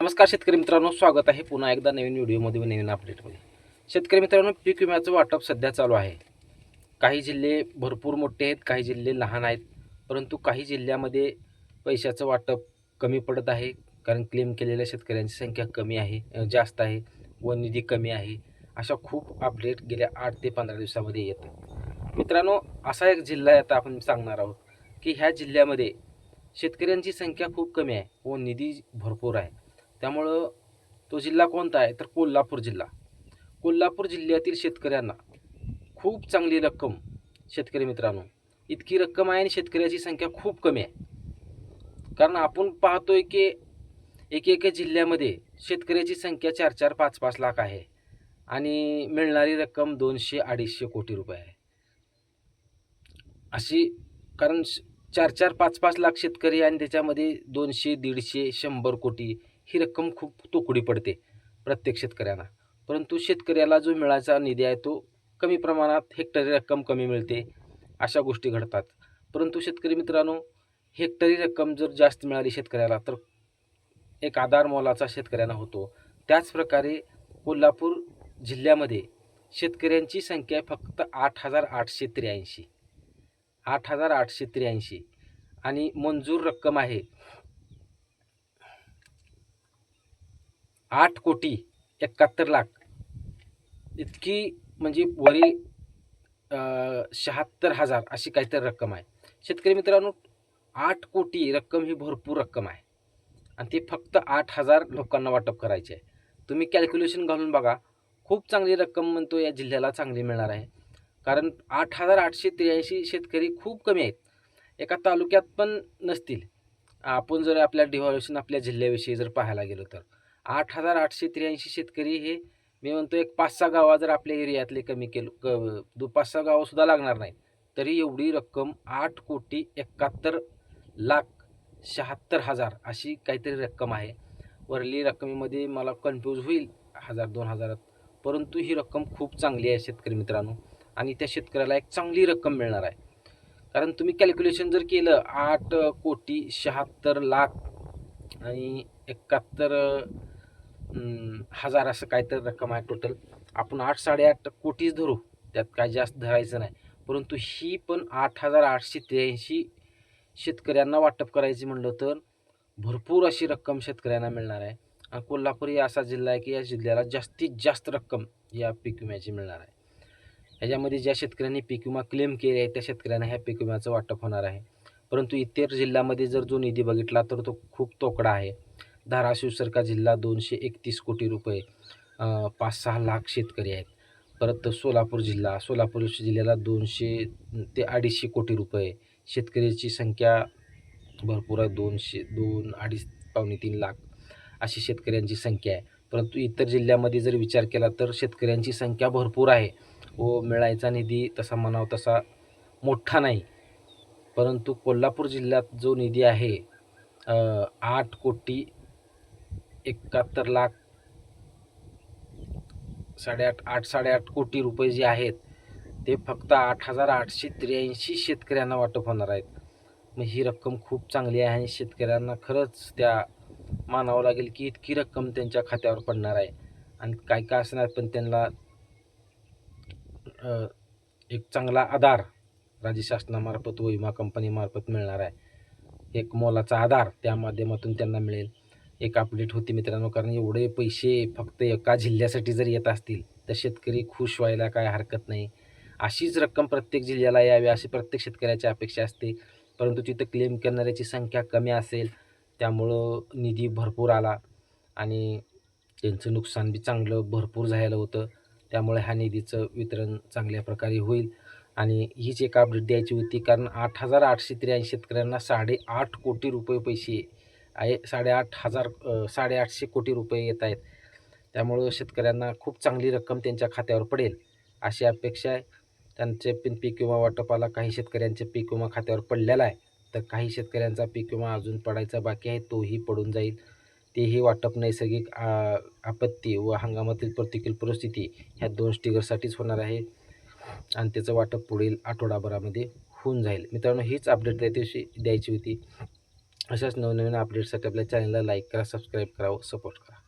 नमस्कार शेतकरी मित्रांनो स्वागत आहे पुन्हा एकदा नवीन व्हिडिओमध्ये व नवीन अपडेटमध्ये शेतकरी मित्रांनो पीक विम्याचं वाटप सध्या चालू आहे. काही जिल्हे भरपूर मोठे आहेत काही जिल्हे लहान आहेत परंतु काही जिल्ह्यामध्ये पैशाचं वाटप कमी पडत आहे कारण क्लेम केलेल्या शेतकऱ्यांची संख्या कमी आहे जास्त आहे व निधी कमी आहे अशा खूप अपडेट गेल्या आठ ते पंधरा दिवसामध्ये येतं मित्रांनो असा एक जिल्हा आता आपण सांगणार आहोत की ह्या जिल्ह्यामध्ये शेतकऱ्यांची संख्या खूप कमी आहे व निधी भरपूर आहे. त्यामुळं तो जिल्हा कोणता आहे? तर कोल्हापूर जिल्हा. कोल्हापूर जिल्ह्यातील शेतकऱ्यांना खूप चांगली रक्कम शेतकरी मित्रांनो. इतकी रक्कम आहे आणि शेतकऱ्याची संख्या खूप कमी आहे. कारण आपण पाहतोय की एक एक जिल्ह्यामध्ये शेतकऱ्याची संख्या चार चार पाच पाच लाख आहे. आणि मिळणारी रक्कम दोनशे अडीचशे कोटी रुपये आहे. अशी कारण श- चार चार पाच पाच लाख शेतकरी आणि त्याच्यामध्ये दोनशे दीडशे शंभर कोटी ही रक्कम खूप तुकडी पडते प्रत्येक शेतकऱ्यांना. परंतु शेतकऱ्याला जो मिळायचा निधी आहे तो कमी प्रमाणात हेक्टरी रक्कम कमी मिळते अशा गोष्टी घडतात. परंतु शेतकरी मित्रांनो हेक्टरी रक्कम जर जास्त मिळाली शेतकऱ्याला तर एक आधार मोलाचा शेतकऱ्यांना होतो. त्याचप्रकारे कोल्हापूर जिल्ह्यामध्ये शेतकऱ्यांची संख्या फक्त आठ हजार आठशे त्र्याऐंशी. आठ हजार आठशे त्र्याऐंशी. आणि मंजूर रक्कम आहे आठ कोटी एकाहत्तर लाख. इतकी म्हणजे वरी शहात्तर हजार अशी काहीतरी रक्कम आहे. शेतकरी मित्रांनो आठ कोटी रक्कम ही भरपूर रक्कम आहे. आणि ती फक्त आठ हजार लोकांना वाटप करायची आहे. तुम्ही कॅल्क्युलेशन घालून बघा खूप चांगली रक्कम म्हणतो या जिल्ह्याला चांगली मिळणार आहे. कारण आठ हजार आठशे त्र्याऐंशी शेतकरी खूप कमी आहेत. एका तालुक्यात पण नसतील. आपण जर आपल्या डिव्हॉल्युशन आपल्या जिल्ह्याविषयी जर पाहायला गेलो तर. आठ हजार आठशे त्र्याऐंशी शेतकरी हे मी म्हणतो एक पाच सहा गावा जर आपल्या एरियातले कमी केलं क दु पाच सहा गावंसुद्धा लागणार नाही तरी एवढी रक्कम आठ कोटी एकाहत्तर लाख शहात्तर हजार अशी काहीतरी रक्कम आहे. वरली रकमेमध्ये मला कन्फ्यूज होईल हजार दोन हजारात. परंतु ही रक्कम खूप चांगली आहे शेतकरी मित्रांनो. आणि त्या शेतकऱ्याला एक चांगली रक्कम मिळणार आहे. कारण तुम्ही कॅल्क्युलेशन जर केलं आठ कोटी शहात्तर लाख आणि एकाहत्तर हजार असं काहीतरी रक्कम आहे टोटल आपण आठ साडेआठ कोटीच धरू. त्यात काय जास्त धरायचं नाही. परंतु ही पण आठ हजार आठशे त्र्याऐंशी शेतकऱ्यांना वाटप करायची म्हणलं तर भरपूर अशी रक्कम शेतकऱ्यांना मिळणार आहे. आणि कोल्हापूर ही असा जिल्हा आहे की या जिल्ह्याला जास्तीत जास्त रक्कम या पीक विम्याची मिळणार आहे. ह्याच्यामध्ये ज्या शेतकऱ्यांनी पीक विमा क्लेम केले आहे त्या शेतकऱ्यांना ह्या पीक विम्याचं वाटप होणार आहे. परंतु इतर जिल्ह्यामध्ये जर जो निधी बघितला तर तो खूप तोकडा आहे. धाराशिवसारखा जिल्हा दोनशे एकतीस कोटी रुपये पाच सहा लाख शेतकरी आहेत. परत सोलापूर जिल्हा सोलापूर जिल्ह्याला दोनशे ते अडीचशे कोटी रुपये शेतकऱ्याची संख्या भरपूर आहे. दोनशे दोन अडीच पावणे तीन लाख अशी शेतकऱ्यांची संख्या आहे. परंतु इतर जिल्ह्यामध्ये जर विचार केला तर शेतकऱ्यांची संख्या भरपूर आहे. व मिळायचा निधी तसा म्हणाव तसा मोठा नाही. परंतु कोल्हापूर जिल्ह्यात जो निधी आहे आठ कोटी एकाहत्तर लाख साडेआठ आठ साडेआठ कोटी रुपये जे आहेत ते फक्त आठ हजार आठशे त्र्याऐंशी शेतकऱ्यांना वाटप होणार आहेत. मग ही रक्कम खूप चांगली आहे आणि शेतकऱ्यांना खरंच त्या मानावं लागेल की इतकी रक्कम त्यांच्या खात्यावर पडणार आहे. आणि काय काय असणार पण त्यांना एक चांगला आधार राज्य शासनामार्फत व विमा कंपनीमार्फत मिळणार आहे. एक मोलाचा आधार त्या माध्यमातून त्यांना मिळेल. एक अपडेट होती मित्रांनो कारण एवढे पैसे फक्त एका जिल्ह्यासाठी जर येत असतील तर शेतकरी खुश व्हायला काय हरकत नाही. अशीच रक्कम प्रत्येक जिल्ह्याला यावी अशी प्रत्येक शेतकऱ्याची अपेक्षा असते. परंतु तिथं क्लेम करणाऱ्याची संख्या कमी असेल त्यामुळं निधी भरपूर आला आणि त्यांचं नुकसान बी चांगलं भरपूर झालेलं होतं. त्यामुळे ह्या निधीचं वितरण चांगल्या प्रकारे होईल. आणि हीच एक अपडेट द्यायची होती कारण आठ हजार आठशे त्र्याऐंशी शेतकऱ्यांना साडेआठ कोटी रुपये पैसे आहे. साडेआठ हजार साडेआठशे कोटी रुपये येत आहेत. त्यामुळं शेतकऱ्यांना खूप चांगली रक्कम त्यांच्या खात्यावर पडेल अशी अपेक्षा आहे. त्यांचे पिन पीक विमा वाटपाला काही शेतकऱ्यांचे पीक विमा खात्यावर पडलेला आहे. तर काही शेतकऱ्यांचा पीक विमा अजून पडायचा बाकी आहे तोही पडून जाईल. तेही वाटप नैसर्गिक आ, आपत्ती व हंगामातील प्रतिकूल परिस्थिती ह्या दोन स्टिगरसाठीच होणार आहे. आणि त्याचं वाटप पुढील आठवडाभरामध्ये होऊन जाईल. मित्रांनो हीच अपडेट द्यायची द्यायची होती. अशाच नवनवीन अपडेटसाठी आपल्या चॅनलला लाईक करा सबस्क्राईब करा व सपोर्ट करा.